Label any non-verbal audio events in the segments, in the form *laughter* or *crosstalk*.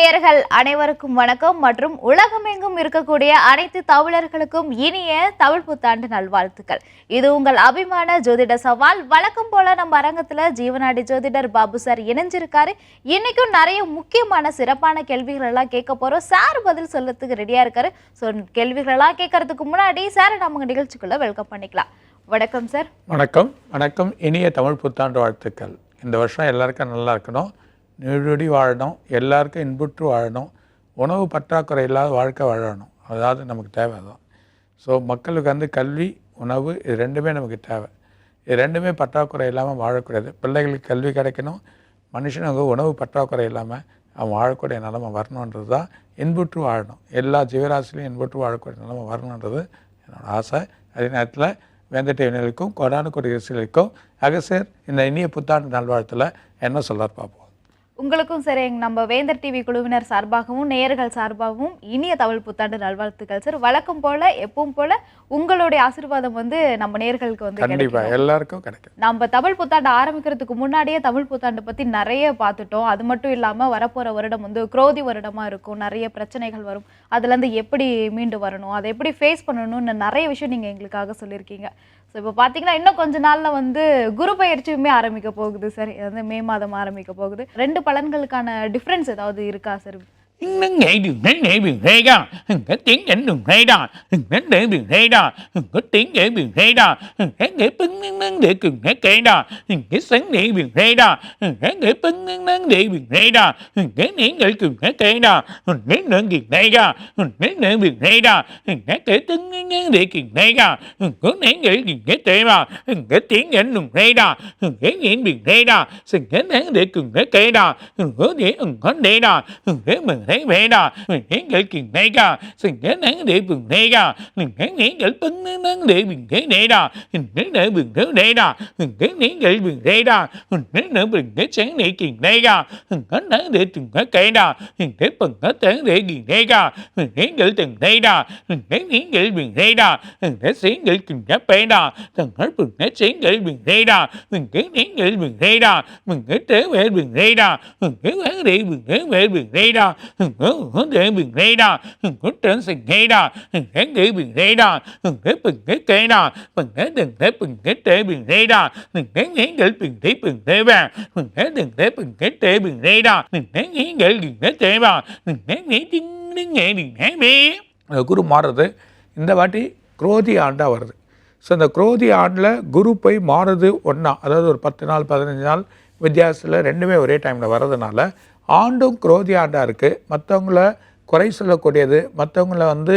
நேயர்கள் அனைவருக்கும் வணக்கம். மற்றும் உலகமெங்கும் இருக்கக்கூடிய அனைத்து தமிழர்களுக்கும் இனிய தமிழ் புத்தாண்டு நல்வாழ்த்துக்கள். இது உங்கள் அபிமான ஜோதிட சவால். வழக்கம் போல நம்ம அரங்கத்துல ஜீவனாடி ஜோதிடர் பாபு சார் இணைஞ்சிருக்காரு. இன்னைக்கும் நிறைய முக்கியமான சிறப்பான கேள்விகள் எல்லாம் கேட்க போறோம். சார் பதில் சொல்றதுக்கு ரெடியா இருக்காரு. ஸோ கேள்விகள் எல்லாம் கேட்கறதுக்கு முன்னாடி சார் நம்ம நிகழ்ச்சிக்குள்ள வெல்கம் பண்ணிக்கலாம். வணக்கம் சார் வணக்கம். வணக்கம். இனிய தமிழ் புத்தாண்டு வாழ்த்துக்கள். இந்த வருஷம் எல்லாருக்கும் நல்லா இருக்கணும். நெருடி வாழணும் எல்லாருக்கும் இன்புற்று வாழணும் உணவு பற்றாக்குறை இல்லாத வாழ்க்கை வாழணும். அதாவது நமக்கு தேவை தான் ஸோ மக்களுக்கு வந்து கல்வி உணவு இது ரெண்டுமே நமக்கு தேவை. இது ரெண்டுமே பற்றாக்குறை இல்லாமல் வாழக்கூடாது. பிள்ளைகளுக்கு கல்வி கிடைக்கணும் மனுஷனுக்கு உணவு பற்றாக்குறை இல்லாமல் அவன் வாழக்கூடிய நிலமை வரணுன்றது தான் இன்புற்று வாழணும். எல்லா ஜீவராசிலையும் இன்புற்று வாழக்கூடிய நிலைமை வரணுன்றது என்னோடய ஆசை. அதே நேரத்தில் வேந்த டிவினருக்கும் கொடானு கொடி அகசேர் இந்த இனிய புத்தாண்டு நல்வாழ்த்தில் என்ன சொல்கிறார் பார்ப்போம். உங்களுக்கும் சரி நம்ம வேந்தர் டிவி குழுவினர் சார்பாகவும் நேயர்கள் சார்பாகவும் இனிய தமிழ் புத்தாண்டு நல்வாழ்த்துக்கள் சார். வழக்கம் போல எப்பவும் போல உங்களுடைய ஆசீர்வாதம் வந்து நம்ம நேயர்களுக்கு வந்து. கண்டிப்பாக எல்லாருக்கும் கிடைக்கும். நம்ம தமிழ் புத்தாண்டு ஆரம்பிக்கிறதுக்கு முன்னாடியே தமிழ் புத்தாண்டு பத்தி நிறைய பார்த்துட்டோம். அது மட்டும் இல்லாம வரப்போற வருடம் வந்து குரோதி வருடமா இருக்கும். நிறைய பிரச்சனைகள் வரும். அதுல இருந்து எப்படி மீண்டு வரணும்? அதை எப்படி ஃபேஸ் பண்ணணும்னு நிறைய விஷயம் நீங்க எங்களுக்காக சொல்லியிருக்கீங்க. ஸோ இப்போ பார்த்தீங்கன்னா இன்னும் கொஞ்ச நாள்ல வந்து குரு பயிற்சியுமே ஆரம்பிக்க போகுது சார் வந்து மே மாதம் ஆரம்பிக்க போகுது. ரெண்டு பலன்களுக்கான டிஃப்ரென்ஸ் ஏதாவது இருக்கா sir nó nghệ đường thế nghệ điều thế đó đừng có tiến đến đường thế đó đừng có để điều thế đó đừng có tiến để điều thế đó đừng có để bưng nâng nâng để cường thế kế đó đừng có sáng để điều thế đó đừng có để bưng nâng nâng để điều thế đó đừng có nghĩ để cường thế kế đó đừng có nợ điều thế đó đừng có nợ điều thế đó đừng có kể tính nâng nâng để cường thế đó đừng có nghĩ để cường thế kế đó đừng có tiến đến đường thế đó đừng có nghĩ điều thế đó đừng có nợ để cường thế kế đó đừng có để ứng hết đấy đó đừng có mình thấy vậy đó mình thấy gửi kiền thấy cả xin thế nắng để bừng thấy cả mình thấy nghĩ gửi bưng nắng nắng để bừng thấy để đó mình thấy để bừng thấy để đó mình thấy nghĩ gửi bừng thấy đó mình thấy nữa bừng thấy sáng để kiền thấy cả mình thấy nắng để từng cái cây đó mình thấy bừng hết tiếng để kiền thấy cả mình thấy gửi từng thấy đó mình thấy nghĩ gửi bừng thấy đó mình thấy sáng gửi kiền cái bé đó mình thấy bừng thấy sáng gửi bừng thấy đó mình thấy nghĩ gửi bừng thấy đó mình thấy thế về bừng thấy đó mình thấy quán để bừng thấy về bừng thấy đó குரு மாறுறது இந்த வாட்டி குரோதி ஆண்டாக வருது so அந்த குரோதி ஆண்டில் குரு போய் மாறுது ஒன்றா அதாவது ஒரு பத்து நாள் பதினஞ்சு நாள் வித்தியாசத்தில் ரெண்டுமே ஒரே டைமில் வர்றதுனால ஆண்டும் குரோதி ஆண்டாக இருக்குது மற்றவங்கள குறை சொல்லக்கூடியது மற்றவங்கள வந்து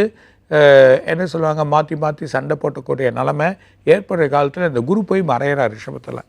என்ன சொல்லுவாங்க மாற்றி மாற்றி சண்டை போட்டக்கூடிய நிலமை ஏற்படுற காலத்தில் இந்த குரு போய் மறையிறார் ரிஷபத்தில்.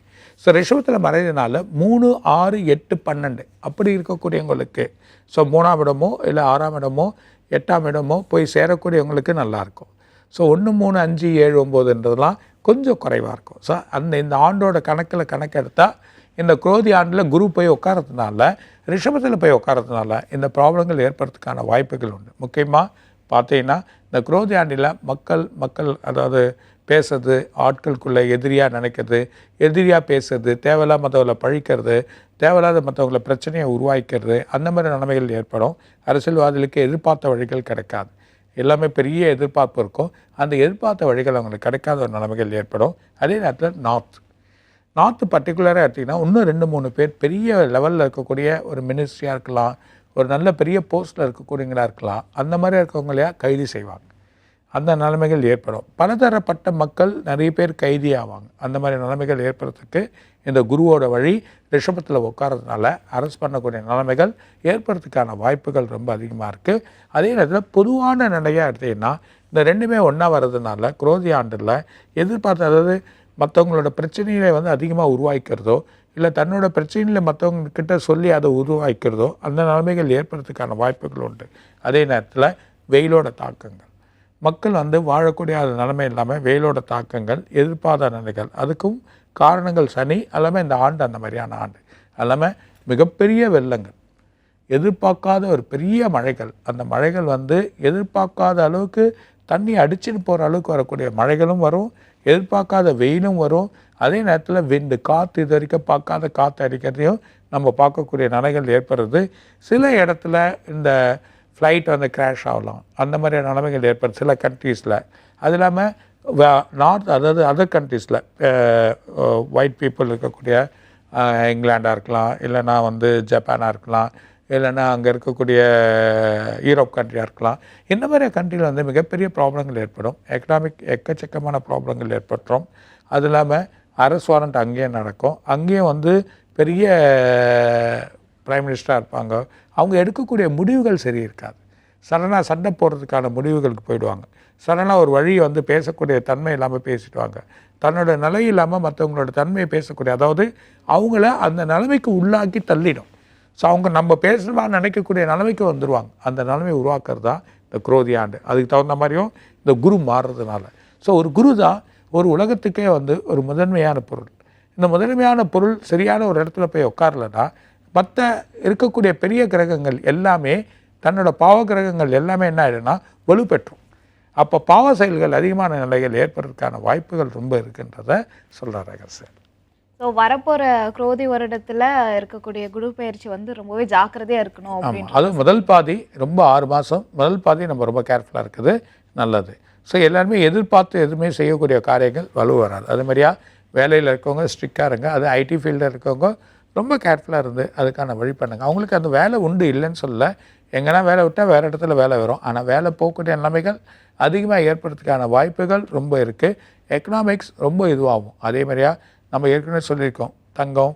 ஸோ ரிஷபத்தில் மறையிறதுனால மூணு ஆறு எட்டு பன்னெண்டு அப்படி இருக்கக்கூடியவங்களுக்கு. ஸோ மூணாம் இடமோ இல்லை ஆறாம் இடமோ எட்டாம் இடமோ போய் சேரக்கூடியவங்களுக்கு நல்லாயிருக்கும் ஸோ ஒன்று மூணு அஞ்சு ஏழு ஒம்போதுன்றதெல்லாம் கொஞ்சம் குறைவாக இருக்கும். ஸோ அந்த இந்த ஆண்டோட கணக்கில் கணக்கெடுத்தால் இந்த குரோதி ஆண்டில் குரு போய் உட்காரத்துனால ரிஷபத்தில் போய் உட்காரதுனால இந்த ப்ராப்ளங்கள் ஏற்படுறதுக்கான வாய்ப்புகள் உண்டு. முக்கியமாக பார்த்தீங்கன்னா இந்த குரோதி ஆண்டில் மக்கள் மக்கள் அதாவது பேசுறது ஆட்களுக்குள்ளே எதிரியாக நினைக்கிறது எதிரியாக பேசுறது தேவையில்லாத மற்றவங்களை பழிக்கிறது தேவையில்லாத மற்றவங்கள பிரச்சனையை உருவாக்கிறது அந்த மாதிரி நிலைமைகள் ஏற்படும். அரசியல்வாதிகளுக்கு எதிர்பார்த்த வழிகள் கிடைக்காது. எல்லாமே பெரிய எதிர்பார்ப்பு இருக்கும். அந்த எதிர்பார்த்த வழிகள் அவங்களுக்கு கிடைக்காத ஒரு நிலைமைகள் ஏற்படும். அதே நேரத்தில் நார்த் நார்த்து பர்டிகுலராக எடுத்திங்கன்னா இன்னும் ரெண்டு மூணு பேர் பெரிய லெவலில் இருக்கக்கூடிய ஒரு மினிஸ்ட்ரியாக இருக்கலாம். ஒரு நல்ல பெரிய போஸ்ட்டில் இருக்கக்கூடியங்களாக இருக்கலாம். அந்த மாதிரி இருக்கவங்களையா கைது செய்வாங்க. அந்த நிலைமைகள் ஏற்படும். பலதரப்பட்ட மக்கள் நிறைய பேர் கைதி ஆவாங்க. அந்த மாதிரி நிலைமைகள் ஏற்படுறதுக்கு இந்த குருவோட வழி ரிஷபத்தில் உட்காரதுனால அரசு பண்ணக்கூடிய நிலைமைகள் ஏற்படுறதுக்கான வாய்ப்புகள் ரொம்ப அதிகமாக இருக்குது அதே நேரத்தில் பொதுவான நிலையாக எடுத்தீங்கன்னா இந்த ரெண்டுமே ஒன்றா வர்றதுனால குரோதி ஆண்டில் எதிர்பார்த்த அதாவது மற்றவங்களோட பிரச்சனைகளை வந்து அதிகமாக உருவாக்கிறதோ இல்லை தன்னோட பிரச்சனைகளை மற்றவங்க கிட்ட சொல்லி அதை உருவாக்கிறதோ அந்த நிலைமைகள் ஏற்படுறதுக்கான வாய்ப்புகள் உண்டு. அதே நேரத்தில் வெயிலோட தாக்கங்கள். மக்கள் வந்து வாழக்கூடிய அந்த நிலைமை இல்லாமல் வெயிலோட தாக்கங்கள் எதிர்பாராத நிலைகள் அதுக்கும் காரணங்கள் சனி எல்லாமே இந்த ஆண்டு அந்த மாதிரியான ஆண்டு. எல்லாமே மிகப்பெரிய வெள்ளங்கள். எதிர்பார்க்காத ஒரு பெரிய மழைகள். அந்த மழைகள் வந்து எதிர்பார்க்காத அளவுக்கு தண்ணி அடிச்சுன்னு போகிற அளவுக்கு வரக்கூடிய மழைகளும் வரும் எதிர்பார்க்காத வெயிலும் வரும். அதே நேரத்தில் விண்டு காற்று இது வரைக்கும் பார்க்காத காற்று அடிக்கிறதையும் நம்ம பார்க்கக்கூடிய நிலைகள் ஏற்படுறது. சில இடத்துல இந்த ஃப்ளைட் வந்து கிராஷ் ஆகலாம். அந்த மாதிரியான நிலைமைகள் ஏற்படுது சில கண்ட்ரீஸில் அது இல்லாமல் நார்த் அதாவது அதர் கண்ட்ரீஸில் ஒயிட் பீப்புள் இருக்கக்கூடிய இங்கிலாண்டாக இருக்கலாம் இல்லைன்னா வந்து ஜப்பானாக இருக்கலாம். இல்லைன்னா அங்கே இருக்கக்கூடிய யூரோப் கண்ட்ரியாக இருக்கலாம். இந்த மாதிரி கண்ட்ரியில் வந்து மிகப்பெரிய ப்ராப்ளங்கள் ஏற்படும். எக்கனாமிக் எக்கச்சக்கமான ப்ராப்ளங்கள் ஏற்பட்டுரும். அது இல்லாமல் அரசு வாரண்ட் அங்கேயே நடக்கும். அங்கேயும் வந்து பெரிய ப்ரைம் மினிஸ்டராக இருப்பாங்க. அவங்க எடுக்கக்கூடிய முடிவுகள் சரி இருக்காது சடனாக சண்டை போடுறதுக்கான முடிவுகளுக்கு போயிடுவாங்க. சடனாக ஒரு வழியை வந்து பேசக்கூடிய தன்மை இல்லாமல் பேசிடுவாங்க. தன்னோட நிலை இல்லாமல் மற்றவங்களோட தன்மையை பேசக்கூடிய அதாவது அவங்கள அந்த நிலைமைக்கு உள்ளாக்கி தள்ளிடும். ஸோ அவங்க நம்ம பேசணுமா நினைக்கக்கூடிய நிலைமைக்கு வந்துடுவாங்க அந்த நிலைமையை உருவாக்குறது தான் இந்த குரோதி ஆண்டு. அதுக்கு தகுந்த மாதிரியும் இந்த குரு மாறுறதுனால. ஸோ ஒரு குரு தான் ஒரு உலகத்துக்கே வந்து ஒரு முதன்மையான பொருள். இந்த முதன்மையான பொருள் சரியான ஒரு இடத்துல போய் உட்காரலன்னா மற்ற இருக்கக்கூடிய பெரிய கிரகங்கள் எல்லாமே தன்னோட பாவ கிரகங்கள் எல்லாமே என்ன ஆகிடும்னா வலுப்பெற்றும். அப்போ பாவ செயல்கள் அதிகமான நிலைகள் ஏற்படுறதுக்கான வாய்ப்புகள் ரொம்ப இருக்குன்றத சொல்கிறார் ரகசியம் ஸோ வரப்போற குரோதி வருடத்துல இருக்கக்கூடிய குரு பயிற்சி வந்து ரொம்பவே ஜாக்கிரதையா இருக்கணும் ஆமாம் அப்படின்னு அது முதல் பாதி ரொம்ப ஆறு மாதம் முதல் பாதி நம்ம ரொம்ப கேர்ஃபுல்லாக இருக்குது. நல்லது. ஸோ எல்லாருமே எதிர்பார்த்து எதுவுமே செய்யக்கூடிய காரியங்கள் வலு வராது. அது மாதிரியா வேலையில் இருக்கவங்க ஸ்ட்ரிக்டாக இருங்க. அது ஐடி ஃபீல்டில் இருக்கவங்க ரொம்ப கேர்ஃபுல்லாக இருந்து அதுக்கான வழி பண்ணுங்க. அவங்களுக்கு அந்த வேலை உண்டு இல்லைன்னு சொல்லல. எங்கன்னா வேலை விட்டால் வேறு இடத்துல வேலை வரும். ஆனால் வேலை போகக்கூடிய நிலைமைகள் அதிகமாக ஏற்படுறதுக்கான வாய்ப்புகள் ரொம்ப இருக்குது எக்கனாமிக்ஸ் ரொம்ப இதுவாகும். அதே மாதிரியா நம்ம ஏற்கனவே சொல்லியிருக்கோம் தங்கம்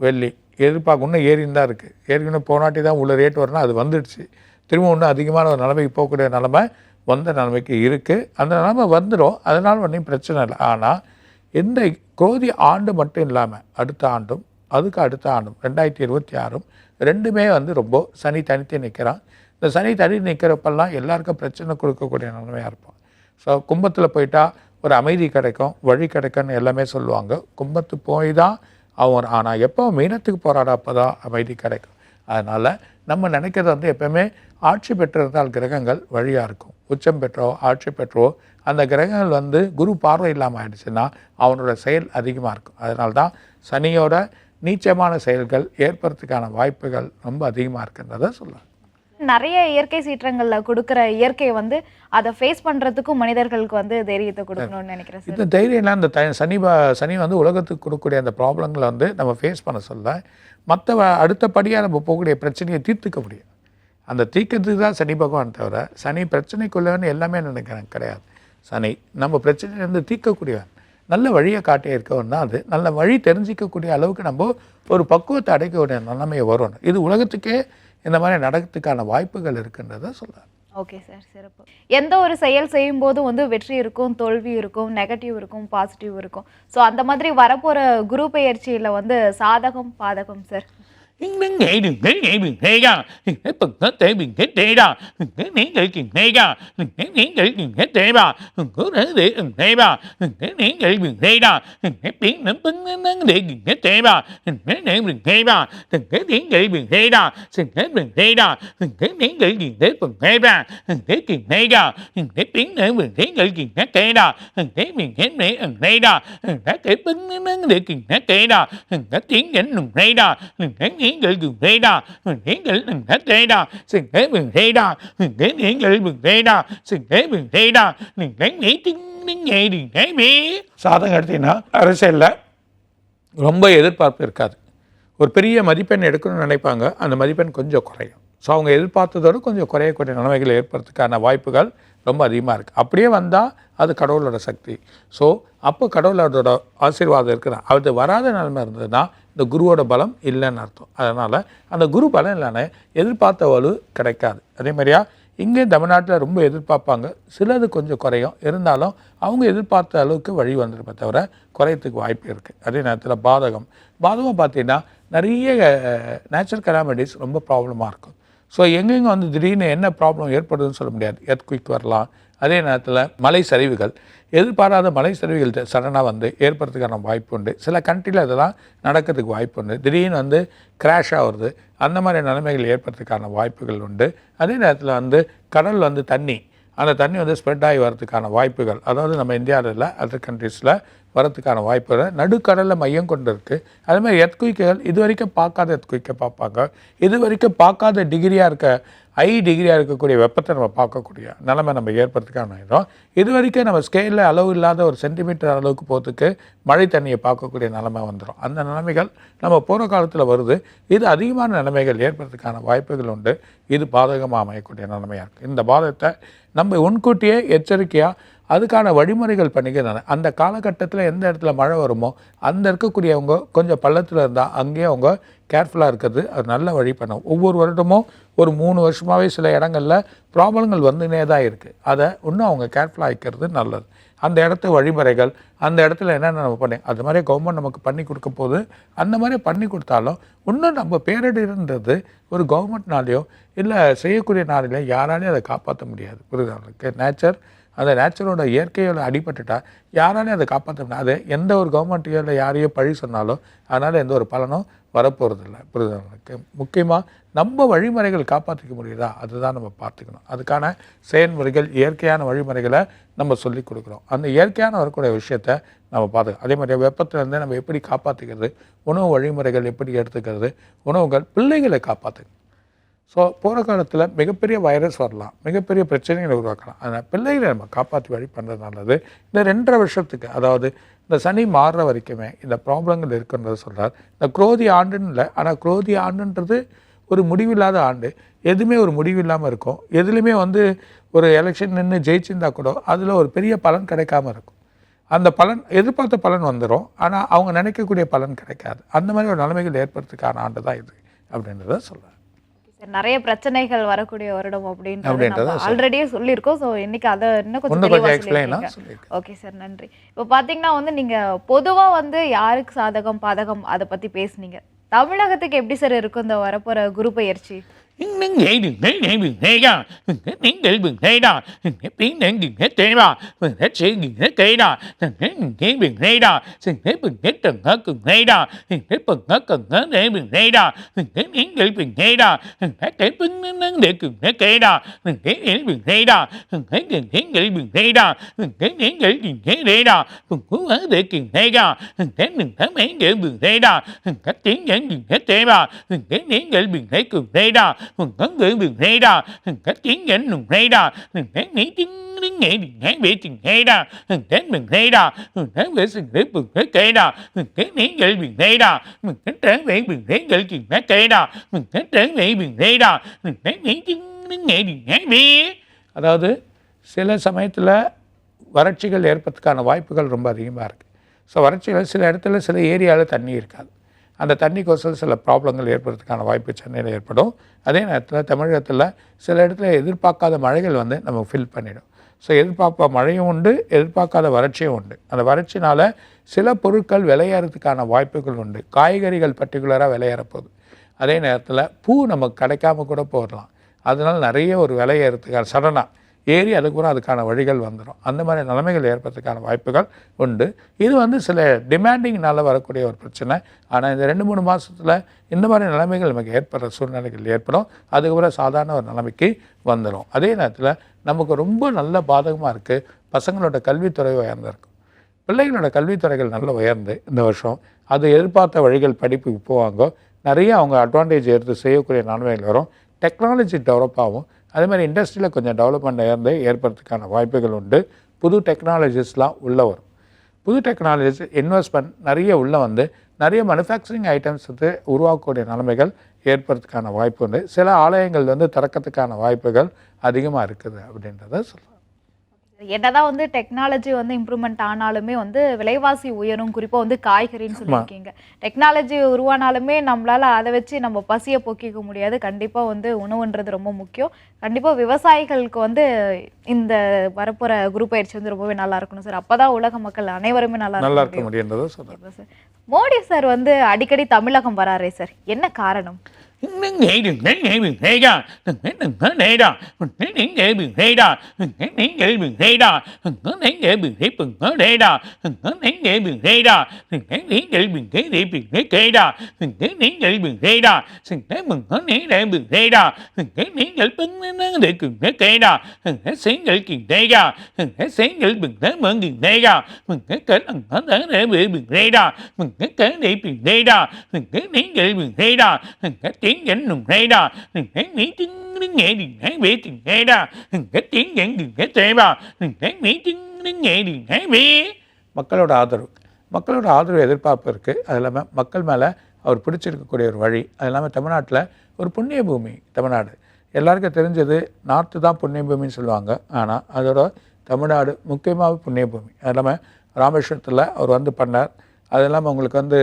வெள்ளி எதிர்பார்க்க இன்னும் ஏறின்னு தான் இருக்குது ஏற்கனவே போனாட்டி தான் உள்ள ரேட் வரணும் அது வந்துடுச்சு. திரும்ப இன்னும் அதிகமான ஒரு நிலைமைக்கு போகக்கூடிய நிலமை வந்த நிலைமைக்கு இருக்குது அந்த நிலைமை வந்துடும் அதனால் ஒன்றும் பிரச்சனை இல்லை. ஆனால் இந்த கோதி ஆண்டு மட்டும் இல்லாமல் அடுத்த ஆண்டும் அதுக்கு அடுத்த ஆண்டும் ரெண்டாயிரத்தி இருபத்தி ஆறும் ரெண்டுமே வந்து ரொம்ப சனி தனித்து நிற்கிறான் இந்த சனி தனி நிற்கிறப்பெல்லாம் எல்லாருக்கும் பிரச்சனை கொடுக்கக்கூடிய நிலைமையாக இருப்பான். ஸோ கும்பத்தில் போயிட்டால் ஒரு அமைதி கிடைக்கும் வழி கிடைக்கும்னு எல்லாமே சொல்லுவாங்க. கும்பத்து போய் தான் அவன் ஆனால் எப்போ மீனத்துக்கு போராட அப்போ தான் அமைதி கிடைக்கும். அதனால் நம்ம நினைக்கிறது வந்து எப்பவுமே ஆட்சி பெற்றிருந்தால் கிரகங்கள் வழியாக இருக்கும். உச்சம் பெற்றோ ஆட்சி பெற்றோ அந்த கிரகங்கள் வந்து குரு பார்வை இல்லாமல் ஆயிடுச்சுன்னா அவனோட செயல் அதிகமாக இருக்கும். அதனால தான் சனியோட நீச்சமான செயல்கள் ஏற்படுறதுக்கான வாய்ப்புகள் ரொம்ப அதிகமாக இருக்குன்றதை சொல்லலாம். நிறைய இயற்கை சீற்றங்களில் கொடுக்குற இயற்கையை வந்து அதை ஃபேஸ் பண்ணுறதுக்கும் மனிதர்களுக்கு வந்து தைரியத்தை கொடுக்கணும்னு நினைக்கிறேன் இந்த தைரியம்லாம் இந்த த சனி ப- சனி வந்து உலகத்துக்கு கொடுக்கக்கூடிய அந்த ப்ராப்ளங்களை வந்து நம்ம ஃபேஸ் பண்ண சொல்ல மற்ற அடுத்தபடியாக நம்ம போகக்கூடிய பிரச்சனையை தீர்த்துக்க முடியும். அந்த தீர்க்கிறதுக்கு தான் சனி பகவான் தவிர சனி பிரச்சனைக்குள்ளவன்னு எல்லாமே நினைக்கிறேன் கிடையாது. சனி நம்ம பிரச்சனையிலேருந்து தீர்க்கக்கூடியவன். நல்ல வழியை காட்டி இருக்கவன் தான் அது. நல்ல வழி தெரிஞ்சிக்கக்கூடிய அளவுக்கு நம்ம ஒரு பக்குவத்தை அடைக்கக்கூடிய நிலைமையை வரும். இது உலகத்துக்கே இந்த மாதிரி நடக்கிறதுக்கான வாய்ப்புகள் இருக்குன்றதை சொல்கிறார் ஓகே சார் சிறப்பு. எந்த ஒரு செயல் செய்யும் போதும் வந்து வெற்றி இருக்கும் தோல்வி இருக்கும் நெகட்டிவ் இருக்கும் பாசிட்டிவ் இருக்கும். ஸோ அந்த மாதிரி வரப்போற குரு பெயர்ச்சியில வந்து சாதகம் பாதகம் sir. nắng nghệ đừng nắng nghệ đừng nghe ra hết bừng hết tệ đừng hết tệ ra đừng hết nén gậy đừng nghe ra đừng hết nén gậy đừng hết tệ ra đừng hết nén gậy đừng nghe ra đừng hết nén gậy đừng nghe ra đừng hết tiếng nắm tính nắng nắng để đừng hết tệ ra đừng hết nén đừng nghe ra đừng hết tiếng gậy đừng nghe ra đừng hết đừng nghe ra đừng hết nén gậy đừng hết đừng nghe ra đừng hết đừng nghe ra đừng hết tiếng nén đừng hết gậy đừng hết tệ ra đừng hết đừng hết nén đừng nghe ra đừng hết kể tính nắng để đừng hết tệ ra đừng hết tiếng gậy đừng nghe ra đừng hết நீங்கள் தேடா நீங்கள் தேடா சிங்க தேடா நீங்கள் தேடா சிங்கை தேடா நீங்கள் நீட்டிங்க சாதகம் எடுத்தீங்கன்னா அரசியலில் ரொம்ப எதிர்பார்ப்பு இருக்காது. ஒரு பெரிய மதிப்பெண் எடுக்கணும்னு நினைப்பாங்க. அந்த மதிப்பெண் கொஞ்சம் குறையும். ஸோ அவங்க எதிர்பார்த்ததோடு கொஞ்சம் குறையக்கூடிய நிலைமைகள் ஏற்படுறதுக்கான வாய்ப்புகள் ரொம்ப அதிகமாக இருக்குது அப்படியே வந்தால் அது கடவுளோட சக்தி. ஸோ அப்போ கடவுளோட ஆசீர்வாதம் இருக்கிற அது வராத நிலைமை இருந்ததுன்னா இந்த குருவோட பலம் இல்லைன்னு அர்த்தம். அதனால் அந்த குரு பலம் இல்லைன்னா எதிர்பார்த்த வலு கிடைக்காது. அதே மாதிரியா இங்கே தமிழ்நாட்டில் ரொம்ப எதிர்பார்ப்பாங்க. சிலது கொஞ்சம் குறையும். இருந்தாலும் அவங்க எதிர்பார்த்த அளவுக்கு வழி வந்துருமே தவிர குறையத்துக்கு வாய்ப்பு இருக்குது அதே நேரத்தில் பாதகம். பாதகம் பார்த்தீங்கன்னா நிறைய நேச்சுரல் கெலாமிட்டிஸ் ரொம்ப ப்ராப்ளமாக இருக்கும். ஸோ எங்கெங்கே வந்து திடீர்னு என்ன ப்ராப்ளம் ஏற்படுதுன்னு சொல்ல முடியாது. எர்த்குவிக் வரலாம். அதே நேரத்தில் மலை சரிவுகள் எதிர்பாராத மலை சரிவுகள் சடனாக வந்து ஏற்படுறதுக்கான வாய்ப்பு உண்டு. சில கண்ட்ரியில் இதெல்லாம் நடக்கிறதுக்கு வாய்ப்பு உண்டு. திடீர்னு வந்து கிராஷ் ஆகுறது அந்த மாதிரி நிலைமைகள் ஏற்படுறதுக்கான வாய்ப்புகள் உண்டு. அதே நேரத்தில் வந்து கடல் வந்து தண்ணி அந்த தண்ணி வந்து ஸ்ப்ரெட் ஆகி வரதுக்கான வாய்ப்புகள் அதாவது நம்ம இந்தியாவில் இல்லை அதர் கண்ட்ரீஸில் வரத்துக்கான வாய்ப்பு நடுக்கடலில் மையம் கொண்டு இருக்குது அதே மாதிரி இது வரைக்கும் பார்க்காத எத்குயிக்கை பார்ப்பாங்க. இது வரைக்கும் பார்க்காத டிகிரியாக இருக்க ஐ டிகிரியாக இருக்கக்கூடிய வெப்பத்தை நம்ம பார்க்கக்கூடிய நிலைமை நம்ம ஏற்படுறதுக்கான இடம். இது வரைக்கும் நம்ம ஸ்கேலில் அளவு இல்லாத ஒரு சென்டிமீட்டர் அளவுக்கு போகிறதுக்கு மழை தண்ணியை பார்க்கக்கூடிய நிலைமை வந்துடும் அந்த நிலைமைகள் நம்ம போகிற காலத்தில் வருது. இது அதிகமான நிலைமைகள் ஏற்படுறதுக்கான வாய்ப்புகள் உண்டு. இது பாதகமாக அமையக்கூடிய நிலைமையாக இருக்குது இந்த பாதத்தை நம்ம முன்கூட்டியே எச்சரிக்கையாக அதுக்கான வழிமுறைகள் பண்ணிக்கிறாங்க. அந்த காலகட்டத்தில் எந்த இடத்துல மழை வருமோ அந்த இருக்கக்கூடியவங்க கொஞ்சம் பள்ளத்தில் இருந்தால் அங்கேயே அவங்க கேர்ஃபுல்லாக இருக்கிறது. அது நல்ல வழி பண்ணும். ஒவ்வொரு வருடமும் ஒரு மூணு வருஷமாகவே சில இடங்களில் ப்ராப்ளங்கள் வந்துனே தான் இருக்குது அதை இன்னும் அவங்க கேர்ஃபுல்லாக ஆகிக்கிறது நல்லது. அந்த இடத்து வழிமுறைகள் அந்த இடத்துல என்னென்ன நம்ம பண்ணி அது மாதிரி கவர்மெண்ட் நமக்கு பண்ணி கொடுக்க போது அந்த மாதிரி பண்ணி கொடுத்தாலும் இன்னும் நம்ம பேரிடர்ன்றது ஒரு கவர்மெண்ட்னாலேயோ இல்லை செய்யக்கூடிய நாளிலையோ யாராலையும் அதை காப்பாற்ற முடியாது. புரிதலுக்கு நேச்சர் அந்த நேச்சுரலோட இயற்கையோட அடிபட்டுட்டா யாராலையும் அதை காப்பாற்ற முடியாது. அது எந்த ஒரு கவர்மெண்ட்டையோ இல்லை யாரையோ பழி சொன்னாலும் அதனால் எந்த ஒரு பலனும் வரப்போகிறதில்ல புரிதலுக்கு முக்கியமாக நம்ம வழிமுறைகள் காப்பாற்றிக்க முடியுதா? அதுதான் நம்ம பார்த்துக்கணும். அதுக்கான செயல்முறைகள் இயற்கையான வழிமுறைகளை நம்ம சொல்லி கொடுக்குறோம். அந்த இயற்கையான வரக்கூடிய விஷயத்த நம்ம பார்த்துக்கணும். அதே மாதிரி வெப்பத்திலேருந்து நம்ம எப்படி காப்பாற்றிக்கிறது உணவு வழிமுறைகள் எப்படி எடுத்துக்கிறது உணவுகள் பிள்ளைகளை காப்பாற்றுங்க ஸோ போகிற காலத்தில் மிகப்பெரிய வைரஸ் வரலாம். மிகப்பெரிய பிரச்சனைகளை உருவாக்கலாம். அதனால் பிள்ளைகளை நம்ம காப்பாற்றி வழி பண்ணுறது நல்லது. இந்த ரெண்டரை வருஷத்துக்கு அதாவது இந்த சனி மாறுற வரைக்குமே இந்த ப்ராப்ளங்கள் இருக்குன்றதை சொல்கிறார் இந்த குரோதி ஆண்டுன்னு இல்லை ஆனால் குரோதி ஆண்டுன்றது ஒரு முடிவில்லாத ஆண்டு. எதுவுமே ஒரு முடிவு இல்லாமல் இருக்கும். எதுலேயுமே வந்து ஒரு எலெக்ஷன் நின்று ஜெயிச்சிருந்தா கூட அதில் ஒரு பெரிய பலன் கிடைக்காம இருக்கும். அந்த பலன் எதிர்பார்த்த பலன் வந்துடும் ஆனால் அவங்க நினைக்கக்கூடிய பலன் கிடைக்காது. அந்த மாதிரி ஒரு நிலைமைகள் ஏற்படுறதுக்கான ஆண்டு தான் இது அப்படின்றத சொல்கிறேன் நிறைய பிரச்சனைகள் வரக்கூடிய வருடம் அப்படின்றது ஆல்ரெடியே சொல்லியிருக்கோம். ஸோ இன்னைக்கு அதை இன்னும் கொஞ்சம் இன்னும் தெளிவா கொஞ்சம் எக்ஸ்பிளைனாக சொல்லியிருக்கீங்க சொல்லியிருக்கேன். ஓகே சார் நன்றி. இப்போ பார்த்தீங்கன்னா வந்து நீங்க பொதுவா வந்து யாருக்கு சாதகம் பாதகம் அதை பத்தி பேசுனீங்க? தமிழகத்துக்கு எப்படி சார் இருக்கும் இந்த வரப்போற குரு பயிற்சி? nắng nghệ đừng hết nghệ đừng hết đó đừng hết tiếng nghệ đừng hết đó đừng hết tiếng nghệ đừng hết tê đó đừng hết sĩ đừng hết tê đó đừng hết đừng hết đừng hết đó đừng hết đừng hết đừng hết đừng hết đó đừng hết đừng hết đừng hết nghệ đừng hết đó đừng hết tiếng nghệ đừng hết đó đừng hết tê tiếng nắng nghệ đừng hết tê đó đừng hết nghệ đừng hết đó đừng hết đừng hết nghệ đừng hết đó đừng hết tiếng nghệ đừng hết tê đó đừng cố gắng để kiềm hết đó đừng hết đừng hết nghệ đừng hết đó đừng hết tiếng nghệ đừng hết tê đó đừng hết tiếng nghệ đừng hết đừng hết đó அதாவது சில சமயத்தில் வறட்சிகள் ஏற்படுறதுக்கான வாய்ப்புகள் ரொம்ப அதிகமாக இருக்குது so வறட்சிகள் சில இடத்துல சில ஏரியாவில் தண்ணி இருக்காது. அந்த தண்ணிக்கோசம் சில ப்ராப்ளங்கள் ஏற்படுறதுக்கான வாய்ப்பு சென்னையில் ஏற்படும். அதே நேரத்தில் தமிழகத்தில் சில இடத்துல எதிர்பார்க்காத மழைகள் வந்து நம்ம ஃபில் பண்ணிடும். ஸோ எதிர்பார்ப்ப மழையும் உண்டு எதிர்பார்க்காத வறட்சியும் உண்டு. அந்த வறட்சினால் சில பொருட்கள் விளையாடுறதுக்கான வாய்ப்புகள் உண்டு. காய்கறிகள் பர்டிகுலராக விலையேறப்போகுது அதே நேரத்தில் பூ நமக்கு கிடைக்காம கூட போடலாம். அதனால் நிறைய ஒரு விலையேறதுக்கான சடனாக ஏறி அதுக்கப்புறம் அதுக்கான வழிகள் வந்துடும் அந்த மாதிரி நிலைமைகள் ஏற்படுறதுக்கான வாய்ப்புகள் உண்டு. இது வந்து சில டிமாண்டிங்னால வரக்கூடிய ஒரு பிரச்சனை. ஆனால் இந்த ரெண்டு மூணு மாதத்தில் இந்த மாதிரி நிலைமைகள் நமக்கு ஏற்படுற சூழ்நிலைகள் ஏற்படும். அதுக்கப்புறம் சாதாரண ஒரு நிலைமைக்கு வந்துடும் அதே நேரத்தில் நமக்கு ரொம்ப நல்ல பாதகமாக இருக்குது பசங்களோட கல்வித்துறை உயர்ந்திருக்கும். பிள்ளைகளோட கல்வித்துறைகள் நல்ல உயர்ந்து இந்த வருஷம். அது எதிர்பார்த்த வழிகள் படிப்புக்கு போவாங்க. நிறைய அவங்க அட்வான்டேஜ் எடுத்து செய்யக்கூடிய நன்மைகள் வரும். டெக்னாலஜி டெவலப் ஆகும். அதே மாதிரி இண்டஸ்ட்ரியில் கொஞ்சம் டெவலப்மெண்ட் இருந்து ஏற்படுறதுக்கான வாய்ப்புகள் உண்டு. புது டெக்னாலஜிஸ்லாம் உள்ளே வரும். புது டெக்னாலஜிஸ் இன்வெஸ்ட்மெண்ட் நிறைய உள்ளே வந்து நிறைய மேனுஃபேக்சரிங் ஐட்டம்ஸ் வந்து உருவாக்கக்கூடிய நிலைமைகள் ஏற்படுறதுக்கான வாய்ப்பு உண்டு. சில ஆலயங்கள் வந்து திறக்கிறதுக்கான வாய்ப்புகள் அதிகமாக இருக்குது அப்படின்றத சொல்கிறேன் என்னதான் வந்து டெக்னாலஜி வந்து இம்ப்ரூவ்மெண்ட் ஆனாலுமே வந்து விலைவாசி உயரும். குறிப்பா வந்து காய்கறின்னு சொல்லியிருக்கீங்க. டெக்னாலஜி உருவானாலுமே நம்மளால அதை வச்சு நம்ம பசியை போக்கிக்க முடியாது. கண்டிப்பா வந்து உணவுன்றது ரொம்ப முக்கியம். கண்டிப்பா விவசாயிகளுக்கு வந்து இந்த வரப்போற குரு பயிற்சி வந்து ரொம்பவே நல்லா இருக்கணும் சார். அப்பதான் உலக மக்கள் அனைவருமே நல்லா நல்லா இருக்க முடியும். சார். மோடி சார் வந்து அடிக்கடி தமிழகம் வராரே சார். என்ன காரணம்? đừng nghĩ đừng nghĩ nghĩ đừng nghĩ ra đừng nghĩ đừng nghĩ nghĩ đó đừng nghĩ đừng nghĩ đừng nghĩ đó đừng nghĩ đừng ra đừng nghĩ đó đừng nghĩ đừng nghĩ đừng nghĩ đừng nghĩ ra đừng nghĩ đừng nghĩ đừng nghĩ đó đừng nghĩ đừng nghĩ đừng nghĩ đừng nghĩ đừng nghĩ ra đừng nghĩ đừng nghĩ đừng nghĩ đó đừng nghĩ đừng đừng nghĩ nghĩ đừng nghĩ đừng nghĩ đừng nghĩ để cùng nghĩ nghĩ đó đừng nghĩ xí nghĩ kiền đây đó đừng nghĩ xí nghĩ đừng nghĩ mượn kiền đây đó mình nghĩ kể đừng nghĩ để để bị đừng đây đó mình nghĩ kể để kiền đây đó đừng nghĩ đừng đừng nghĩ đó đừng nghĩ tiếng dẫn đừng nghe ra mình nghe nghĩ tiếng đừng nghe đừng nghe bị đừng nghe ra mình nghe tiếng đừng tệ tiếng đừng மக்களோட ஆதரவு. மக்களோட ஆதரவு எதிர்பார்ப்பு இருக்குது அது இல்லாமல் மக்கள் மேலே அவர் பிடிச்சிருக்கக்கூடிய ஒரு வழி. அது இல்லாமல் தமிழ்நாட்டில் ஒரு புண்ணிய பூமி தமிழ்நாடு. எல்லாருக்கும் தெரிஞ்சது நார்த்து தான் புண்ணிய பூமின்னு சொல்லுவாங்க. ஆனால் அதோட தமிழ்நாடு முக்கியமாக புண்ணிய பூமி அது இல்லாமல் ராமேஸ்வரத்தில் அவர் வந்து பண்ணார். அது இல்லாமல் உங்களுக்கு வந்து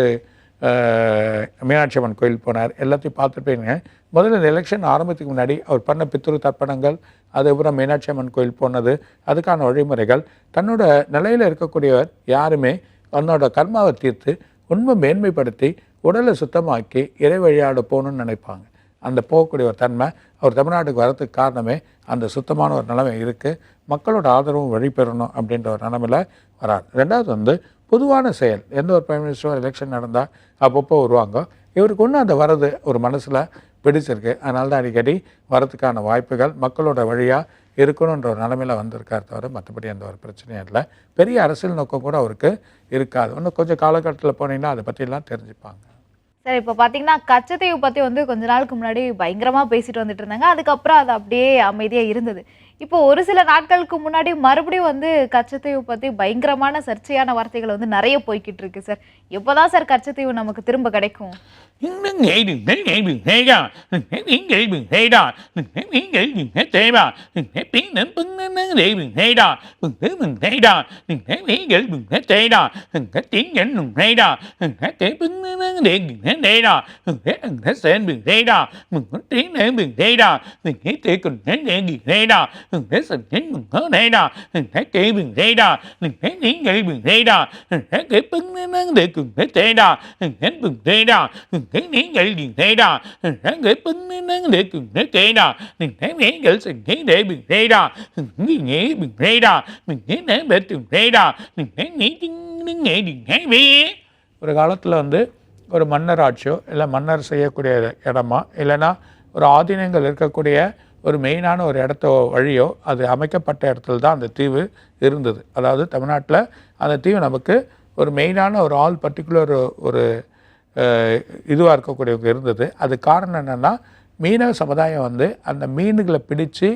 மீனாட்சி அம்மன் கோயில் போனார். எல்லாத்தையும் பார்த்துருப்பீங்க முதல்ல இந்த எலெக்ஷன் ஆரம்பத்துக்கு முன்னாடி அவர் பண்ண பித்ரு தர்ப்பணங்கள் அதுக்கப்புறம் மீனாட்சி அம்மன் கோயில் போனது அதுக்கான வழிமுறைகள். தன்னோட நிலையில் இருக்கக்கூடியவர் யாருமே தன்னோட கர்மாவை தீர்த்து உண்மை மேன்மைப்படுத்தி உடலை சுத்தமாக்கி இறை வழியாட போகணும்னு நினைப்பாங்க. அந்த போகக்கூடிய ஒரு தன்மை அவர் தமிழ்நாட்டுக்கு வரதுக்கு காரணமே அந்த சுத்தமான ஒரு நிலைமை இருக்குது மக்களோட ஆதரவும் வழிபெறணும் அப்படின்ற ஒரு நிலமையில் வரார். ரெண்டாவது வந்து பொதுவான செயல். எந்த ஒரு பிரைம் மினிஸ்டரும் எலெக்ஷன் நடந்தால் அப்பப்போ வருவாங்க. இவருக்கு ஒன்றும் அந்த வரது ஒரு மனசில் பிடிச்சிருக்கு. அதனால தான் அடிக்கடி வரதுக்கான வாய்ப்புகள் மக்களோட வழியாக இருக்கணுன்ற ஒரு நிலமையில வந்திருக்கார் தவிர மற்றபடி எந்த ஒரு பிரச்சனையும் இல்லை. பெரிய அரசியல் நோக்கம் கூட அவருக்கு இருக்காது. இன்னும் கொஞ்சம் காலகட்டத்தில் போனீங்கன்னா அதை பற்றிலாம் தெரிஞ்சுப்பாங்க. சார் இப்போ பார்த்தீங்கன்னா கச்சத்தீவு பற்றி வந்து கொஞ்ச நாளுக்கு முன்னாடி பயங்கரமாக பேசிட்டு வந்துட்டு இருந்தாங்க. அதுக்கப்புறம் அது அப்படியே அமைதியாக இருந்தது. இப்போ ஒரு சில நாட்களுக்கு முன்னாடி மறுபடியும் வந்து கச்சத்தீவு பற்றி பயங்கரமான சர்ச்சையான வார்த்தைகள் வந்து நிறைய போய்கிட்டு இருக்கு சார். எப்போதான் சார் கச்சத்தீவு நமக்கு திரும்ப கிடைக்கும்? đứng nghệ đừng đến nghĩ đừng thế ra đừng hết tiếng nghệ đừng thế đó đừng hết tiếng nghệ đừng hết thế mà đừng hết tiếng đến bưng đến đến nghĩ đừng thế đó đừng thứ đừng thế đó đừng hết tiếng nghệ đừng hết thế đó đừng hết tiếng nghĩ đừng thế đó đừng hết thế bưng đến đến nghĩ đừng hết thế đó đừng hết đừng hết sẽ đừng thế đó đừng hết tiếng để đừng thế đó đừng hết thế còn hết nghệ đừng thế đó đừng hết sần hết đừng hết thế đó đừng hết thế đừng thế đó đừng hết tiếng nghệ đừng thế đó đừng hết thế bưng đến đến để đừng hết thế đó đừng hết đừng thế đó đừng நீங்கள் nén gậy sừng thế để đừng thế đà đừng nghĩ nghĩ đừng thế đà đừng ஒரு காலத்தில் வந்து ஒரு மன்னர் ஆட்சியோ இல்லை மன்னர் செய்யக்கூடிய இடமா இல்லைன்னா ஒரு ஆதீனங்கள் இருக்கக்கூடிய ஒரு மெயினான ஒரு இடத்த வழியோ அது அமைக்கப்பட்ட இடத்துல தான் அந்த தீவு இருந்தது. அதாவது தமிழ்நாட்டில் அந்த தீவு நமக்கு ஒரு மெயினான ஒரு ஆல் பர்டிகுலர் ஒரு இதுவாக இருக்கக்கூடியவங்க இருந்தது. அது காரணம் என்னென்னா மீனவ சமுதாயம் வந்து அந்த மீன்களை பிடித்து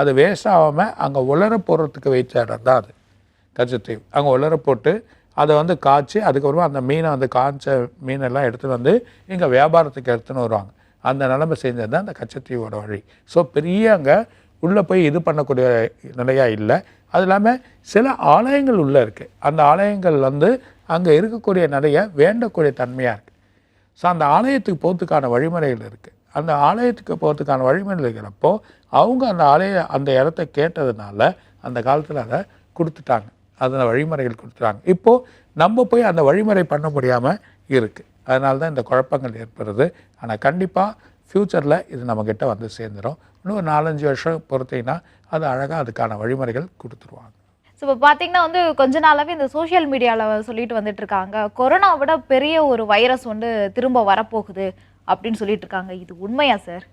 அது வேஸ்ட் ஆகாமல் அங்கே உலர போடுறதுக்கு வைத்த இடம் தான் அது. கச்சத்தீவு அங்கே உலர போட்டு அதை வந்து காய்ச்சி அதுக்கப்புறமா அந்த மீனை வந்து காய்ச்ச மீனெல்லாம் எடுத்துகிட்டு வந்து இங்கே வியாபாரத்துக்கு எடுத்துன்னு வருவாங்க. அந்த நிலைமை செஞ்சது தான் அந்த கச்சத்தீவோட வழி. ஸோ பெரிய அங்கே உள்ளே போய் இது பண்ணக்கூடிய நிலையாக இல்லை. அது இல்லாமல் சில ஆலயங்கள் உள்ளே இருக்குது அந்த ஆலயங்கள் வந்து அங்கே இருக்கக்கூடிய நிலையை வேண்டக்கூடிய தன்மையாக இருக்குது ஸோ அந்த ஆலயத்துக்கு போகிறதுக்கான வழிமுறைகள் இருக்குது அந்த ஆலயத்துக்கு போகிறதுக்கான வழிமுறைகள் இருக்கிறப்போ அவங்க அந்த ஆலய அந்த இடத்த கேட்டதுனால அந்த காலத்தில் அதை கொடுத்துட்டாங்க. அதில் வழிமுறைகள் கொடுத்துட்டாங்க. இப்போது நம்ம போய் அந்த வழிமுறை பண்ண முடியாமல் இருக்குது அதனால தான் இந்த குழப்பங்கள் ஏற்படுறது ஆனால் கண்டிப்பாக ஃப்யூச்சரில் இது நம்மக்கிட்ட வந்து சேர்ந்துடும் இன்னும் ஒரு நாலஞ்சு வருஷம் பொறுத்தீங்கன்னா அது அழகாக அதுக்கான வழிமுறைகள் கொடுத்துருவாங்க. ஸோ இப்போ பார்த்தீங்கன்னா வந்து கொஞ்ச நாளாகவே இந்த சோஷியல் மீடியாவில் சொல்லிட்டு வந்துட்டு இருக்காங்க கொரோனா விட பெரிய ஒரு வைரஸ் வந்து திரும்ப வரப்போகுது அப்படின்னு சொல்லிட்டு இருக்காங்க இது உண்மையா சார்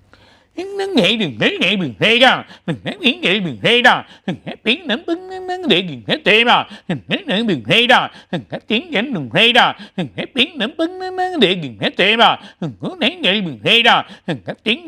தேவா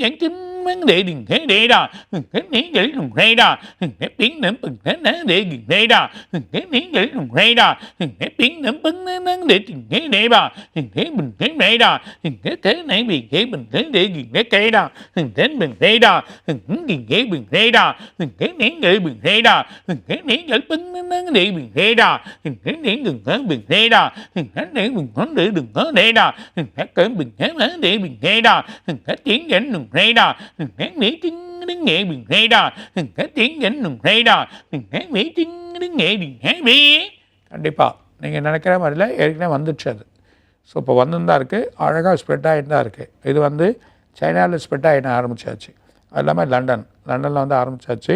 *laughs* vấn đừng thế đề đó đừng thế nghĩ nghĩ đừng thế đó đừng thế tiếng nấm đừng thế nế để đừng thế đó đừng thế nghĩ nghĩ đừng thế đó đừng thế tiếng nấm bấn nế nế để đừng thế đề đó đừng thế mình thế đề đó đừng thế thế này mình thế mình thế để đừng thế kế đó đừng thế mình thế đó đừng thế đừng thế mình thế đó đừng thế nghĩ nghĩ mình thế đó đừng thế nghĩ nghĩ bấn nế nế để mình thế đó đừng thế nghĩ đừng thế mình thế đó đừng thế để mình thế để đừng thế đề đó đừng thế kế bình thế nế để bình thế đó đừng thế tiếng nghĩ đừng thế đó đừng nghe கண்டிப்பாக நீங்கள் நினைக்கிற மாதிரில ஏற்கனவே வந்துடுச்சு அது so இப்போ வந்துன்னு தான் இருக்குது அழகாக ஸ்ப்ரெட் ஆகிட்டு தான் இருக்குது இது வந்து சைனாவில் ஸ்ப்ரெட் ஆகின ஆரம்பிச்சாச்சு அது இல்லாமல் லண்டன் லண்டனில் வந்து ஆரம்பிச்சாச்சு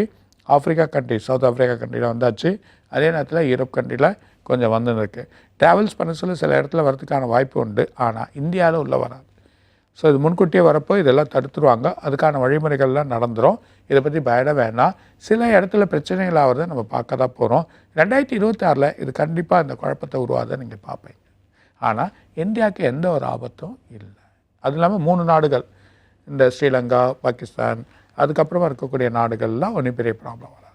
ஆஃப்ரிக்கா கண்ட்ரி சவுத் ஆஃப்ரிக்கா கண்ட்ரியில் வந்தாச்சு அதே நேரத்தில் யூரோப் கண்ட்ரியில் கொஞ்சம் வந்துன்னு இருக்கு ட்ராவல்ஸ் பண்ண சொல்ல சில இடத்துல வரதுக்கான வாய்ப்பு உண்டு ஆனால் இந்தியாவில் உள்ள வராது ஸோ இது முன்கூட்டியே வரப்போ இதெல்லாம் தடுத்துருவாங்க. அதுக்கான வழிமுறைகள்லாம் நடந்துரும். இதை பற்றி பயட வேணாம். சில இடத்துல பிரச்சனைகள் ஆகிறத நம்ம பார்க்க தான் போகிறோம் ரெண்டாயிரத்தி இருபத்தாறில் இது கண்டிப்பாக இந்த குழப்பத்தை உருவாத நீங்கள் பார்ப்பீங்க. ஆனால் இந்தியாவுக்கு எந்த ஒரு ஆபத்தும் இல்லை. அது இல்லாமல் மூணு நாடுகள். இந்த ஸ்ரீலங்கா பாகிஸ்தான் அதுக்கப்புறமா இருக்கக்கூடிய நாடுகள்லாம் ஒன்றும் பெரிய ப்ராப்ளம் வராது.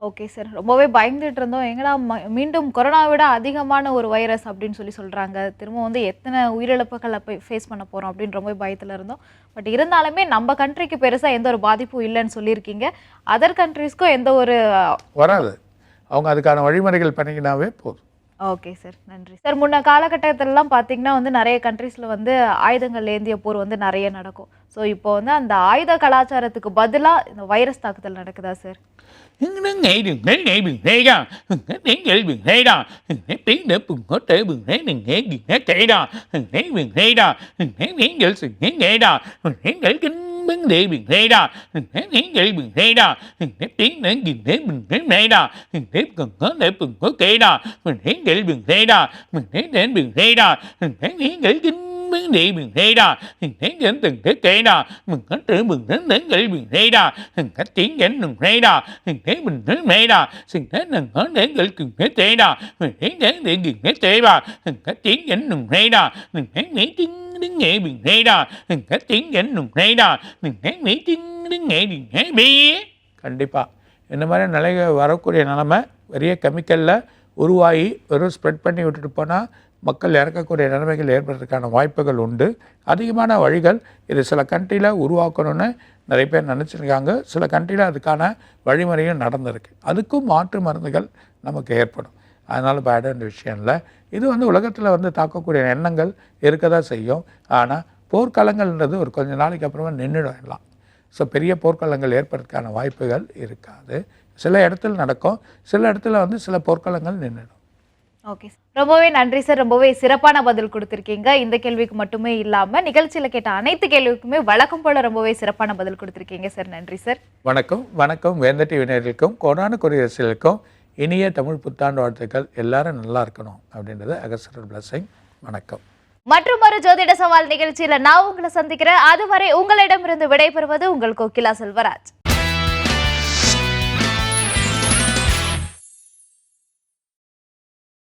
ஓகே சார் ரொம்பவே பயந்துட்டு இருந்தோம் எங்கடா ம- மீண்டும் கொரோனா விட அதிகமான ஒரு வைரஸ் அப்படின்னு சொல்லி சொல்கிறாங்க திரும்ப வந்து எத்தனை உயிரிழப்புகளை போய் ஃபேஸ் பண்ண போகிறோம் அப்படின்னு ரொம்ப பயத்தில் இருந்தோம். பட் இருந்தாலுமே நம்ம கண்ட்ரிக்கு பெருசாக எந்த ஒரு பாதிப்பும் இல்லைன்னு சொல்லியிருக்கீங்க. அதர் கண்ட்ரிஸ்க்கும் எந்த ஒரு வராது. அவங்க அதுக்கான வழிமுறைகள் பண்ணிக்கினாவே போதும். ஓகே சார் நன்றி சார் முன்ன காலகட்டத்திலலாம் பார்த்தீங்கன்னா வந்து நிறைய கண்ட்ரீஸில் வந்து ஆயுதங்கள் ஏந்திய போர் வந்து நிறைய நடக்கும் ஸோ இப்போ வந்து அந்த ஆயுத கலாச்சாரத்துக்கு பதிலாக இந்த வைரஸ் தாக்குதல் நடக்குதா சார் நீங்கள் vấn đề mình thế đó mình thấy vấn đề mình thế đó mình thấy tiếng đến nhìn thấy mình thấy thế đó mình thấy cần có để mình có kể đó mình thấy để mình thế đó mình thấy đến mình thế đó mình thấy đến để kính miếng địa miền thế đó hình thế đến từng thế kể đó mình hết trữ mình đến đến gửi miền thế đó hình hết tiến đến đường thế đó hình thế mình thế mẹ đó hình thế đừng hết đến gửi cùng thế tế đó mình thế đến để gừng thế tế đó hình hết tiến đến đường thế đó mình thế nghĩ tiếng đứng nghệ bình thế ra hết tiếng dẫn đừng thế ra mình thế mỹ tiếng đứng nghệ bình nghe bia கண்டிப்பாக இந்த மாதிரி நிலை வரக்கூடிய நிலமை பெரிய கெமிக்கலில் உருவாகி வெறும் spread பண்ணி விட்டுட்டு போனால் மக்கள் இறக்கக்கூடிய நிலைமைகள் ஏற்படுறதுக்கான வாய்ப்புகள் உண்டு அதிகமான வழிகள் இது சில கண்ட்ரியில் உருவாக்கணும்னு நிறைய பேர் நினச்சிருக்காங்க சில கண்ட்ரியில் அதுக்கான வழிமுறையும் நடந்திருக்கு அதுக்கும் மாற்று மருந்துகள் நமக்கு ஏற்படும் அதனால் பேட வேண்டிய விஷயம் இல்லை. இது வந்து உலகத்தில் வந்து தாக்கக்கூடிய எண்ணங்கள் இருக்க தான் செய்யும். ஆனால் போர்க்களங்கள்ன்றது ஒரு கொஞ்ச நாளைக்கு அப்புறமா நின்றுடும் எல்லாம். ஸோ பெரிய போர்க்களங்கள் ஏற்படுறதுக்கான வாய்ப்புகள் இருக்காது. சில இடத்துல நடக்கும். சில இடத்துல வந்து சில போர்க்களங்கள் நின்றுடும் ஓகே ரொம்பவே நன்றி சார் ரொம்பவே சிறப்பான பதில் கொடுத்துருக்கீங்க. இந்த கேள்விக்கு மட்டுமே இல்லாமல் நிகழ்ச்சியில் கேட்ட அனைத்து கேள்விக்குமே வழக்கம் போல ரொம்பவே சிறப்பான பதில் கொடுத்துருக்கீங்க சார் நன்றி சார் வணக்கம். வணக்கம். வேந்த டிவினர்களுக்கும் கொரோனா குடியரசுகளுக்கும் இனிய தமிழ் புத்தாண்டு வாழ்த்துக்கள். எல்லாரும் நல்லா இருக்கணும் அப்படின்றது அகஸ்டர் பிளஸிங். வணக்கம். மற்றும் ஒரு ஜோதிட சவால் நிகழ்ச்சியில நான் உங்களை சந்திக்கிறேன். அதுவரை உங்களிடமிருந்து விடைபெறுவது உங்கள் கோகிலா செல்வராஜ்.